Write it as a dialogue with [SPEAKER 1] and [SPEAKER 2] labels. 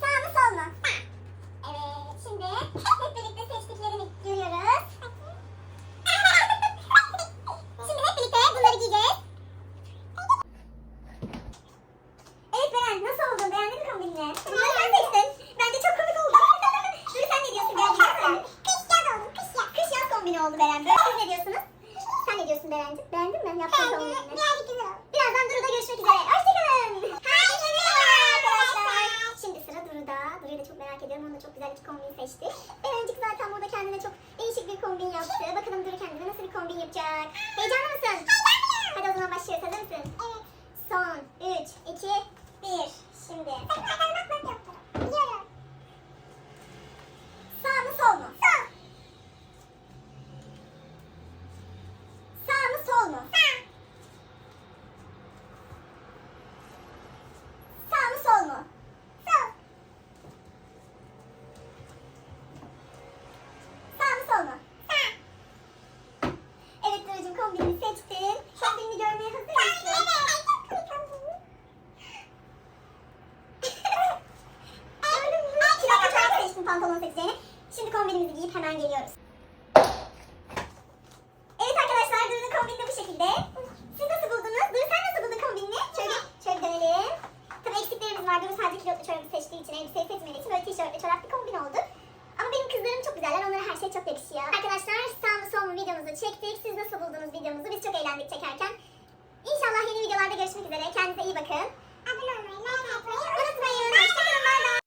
[SPEAKER 1] Sağ mı sol mu? Evet şimdi hep birlikte seçtiklerini görüyoruz. Şimdi hep birlikte bunları giyeceğiz. Evet Beren nasıl oldu? Beğendin mi kombinini? Bunu sen seçtin. Bence çok komik oldu. Duru sen ne diyorsun? Beğendin mi? Kış yaz oldu. Kış yaz. Kış yaz kombini oldu Beren. Böyle siz ne diyorsunuz? Sen ne diyorsun Beren'cim? Beğendin mi? Yaptığın kombinini. Birazcık güzel oldu. Birazdan Duru'da görüşmek üzere. Hoşçakalın. Herkese merhaba arkadaşlar. Şimdi sıra Duru'da. Duru'yu da çok da çok güzel iki kombin seçti. Berencik zaten burada kendine çok değişik bir kombin yaptı. Bakalım Duru kendine nasıl bir kombin yapacak. Heyecanlı mısın? Hadi o zaman başlıyoruz. Hazır mısın? Evet. Son 3, 2, 1. Şimdi. Biliyorum. Sağ mı sol mu? Sağ. Sağ mı sol mu? Sağ. Sağ mı sol mu? Sol. Sağ mı sol mu? Sağ. Evet Duru'cum kombinini seçtin. Kombinini görmeye hazır mısın? Kilotlu çorap seçtin pantolon seçeceğini. Şimdi kombinimizi giyip hemen geliyoruz. Evet arkadaşlar Duru'nun kombini de bu şekilde. Siz nasıl buldunuz? Duru sen nasıl buldun kombinini? Şöyle, şöyle dönelim. Tabii eksiklerimiz var. Duru sadece kilotlu çorabı seçtiği için, elbiseyi seçmediği için böyle tişört ve çorap bir kombin oldu. Ama benim kızlarım çok güzeller. Onlara her şey çok yakışıyor. Arkadaşlar sol mu videomuzu çektik. Siz nasıl buldunuz videomuzu? Biz çok eğlendik çekerken. İnşallah yeni videolarda görüşmek üzere. Kendinize.